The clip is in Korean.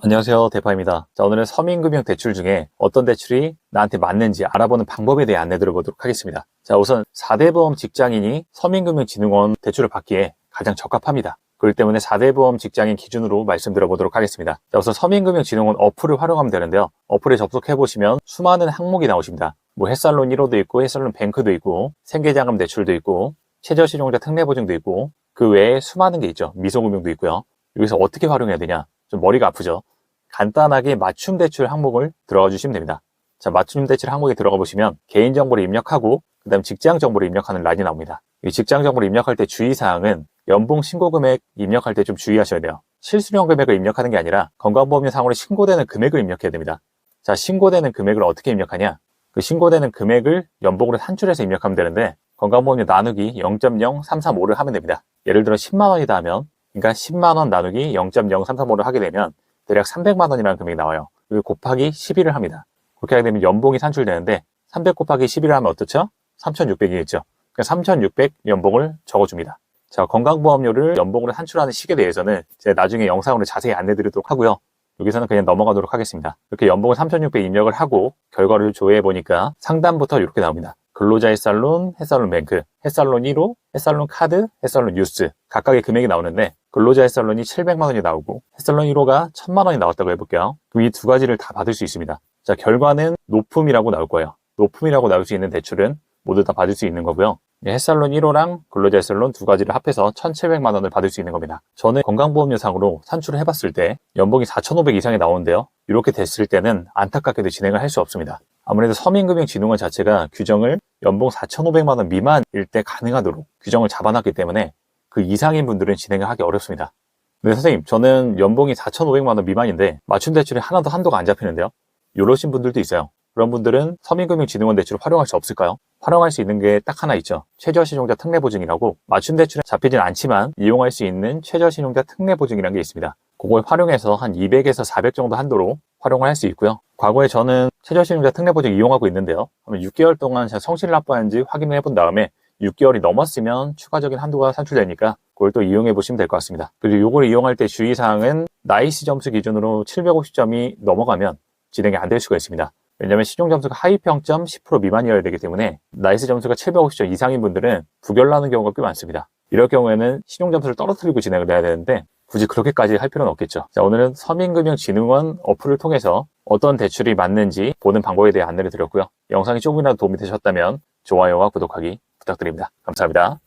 안녕하세요. 대파입니다. 자, 오늘은 서민금융 대출 중에 어떤 대출이 나한테 맞는지 알아보는 방법에 대해 안내 드려보도록 하겠습니다. 자, 우선 4대 보험 직장인이 서민금융진흥원 대출을 받기에 가장 적합합니다. 그렇기 때문에 4대 보험 직장인 기준으로 말씀드려보도록 하겠습니다. 자, 우선 서민금융진흥원 어플을 활용하면 되는데요. 어플에 접속해보시면 수많은 항목이 나오십니다. 뭐 햇살론 1호도 있고 햇살론 뱅크도 있고 생계자금 대출도 있고 최저신용자 특례보증도 있고 그 외에 수많은 게 있죠. 미소금융도 있고요. 여기서 어떻게 활용해야 되냐? 좀 머리가 아프죠. 간단하게 맞춤 대출 항목을 들어가 주시면 됩니다. 자, 맞춤 대출 항목에 들어가 보시면 개인 정보를 입력하고 그다음 직장 정보를 입력하는 란이 나옵니다. 이 직장 정보를 입력할 때 주의 사항은 연봉 신고 금액 입력할 때 좀 주의하셔야 돼요. 실수령 금액을 입력하는 게 아니라 건강보험료상으로 신고되는 금액을 입력해야 됩니다. 자, 신고되는 금액을 어떻게 입력하냐? 그 신고되는 금액을 연봉으로 산출해서 입력하면 되는데 건강보험료 나누기 0.0335를 하면 됩니다. 예를 들어 10만 원이다 하면 그러니까 10만 원 나누기 0.0335를 하게 되면 대략 300만 원이라는 금액이 나와요. 그리고 곱하기 11을 합니다. 그렇게 하게 되면 연봉이 산출되는데 300 곱하기 11을 하면 어떻죠? 3,600이겠죠. 그러니까 3,600 연봉을 적어줍니다. 자, 건강보험료를 연봉으로 산출하는 식에 대해서는 제가 나중에 영상으로 자세히 안내 드리도록 하고요. 여기서는 그냥 넘어가도록 하겠습니다. 이렇게 연봉을 3,600 입력을 하고 결과를 조회해 보니까 상단부터 이렇게 나옵니다. 근로자 햇살론, 햇살론 뱅크, 햇살론 1호, 햇살론 카드, 햇살론 뉴스 각각의 금액이 나오는데 근로자 햇살론이 700만 원이 나오고 햇살론 1호가 1000만 원이 나왔다고 해볼게요. 그럼 이 두 가지를 다 받을 수 있습니다. 자 결과는 높음이라고 나올 거예요. 높음이라고 나올 수 있는 대출은 모두 다 받을 수 있는 거고요. 햇살론 1호랑 근로자 햇살론 두 가지를 합해서 1,700만 원을 받을 수 있는 겁니다. 저는 건강보험료상으로 산출을 해봤을 때 연봉이 4,500 이상이 나오는데요. 이렇게 됐을 때는 안타깝게도 진행을 할 수 없습니다. 아무래도 서민금융진흥원 자체가 규정을 연봉 4,500만 원 미만일 때 가능하도록 규정을 잡아놨기 때문에 그 이상인 분들은 진행을 하기 어렵습니다. 근데 선생님, 저는 연봉이 4,500만 원 미만인데 맞춤 대출이 하나도 한도가 안 잡히는데요. 이러신 분들도 있어요. 그런 분들은 서민금융진흥원 대출을 활용할 수 없을까요? 활용할 수 있는 게 딱 하나 있죠. 최저신용자 특례보증이라고 맞춤 대출에 잡히진 않지만 이용할 수 있는 최저신용자 특례보증이라는 게 있습니다. 그걸 활용해서 한 200에서 400 정도 한도로 활용을 할 수 있고요. 과거에 저는 최저신용자 특례보증 이용하고 있는데요. 6개월 동안 성실을 납부하는지 확인을 해본 다음에 6개월이 넘었으면 추가적인 한도가 산출되니까 그걸 또 이용해 보시면 될 것 같습니다. 그리고 이걸 이용할 때 주의사항은 나이스 점수 기준으로 750점이 넘어가면 진행이 안 될 수가 있습니다. 왜냐하면 신용 점수가 하위 평점 10% 미만이어야 되기 때문에 나이스 점수가 750점 이상인 분들은 부결나는 경우가 꽤 많습니다. 이럴 경우에는 신용 점수를 떨어뜨리고 진행을 해야 되는데 굳이 그렇게까지 할 필요는 없겠죠. 자, 오늘은 서민금융진흥원 어플을 통해서 어떤 대출이 맞는지 보는 방법에 대해 안내를 드렸고요. 영상이 조금이라도 도움이 되셨다면 좋아요와 구독하기 부탁드립니다. 감사합니다.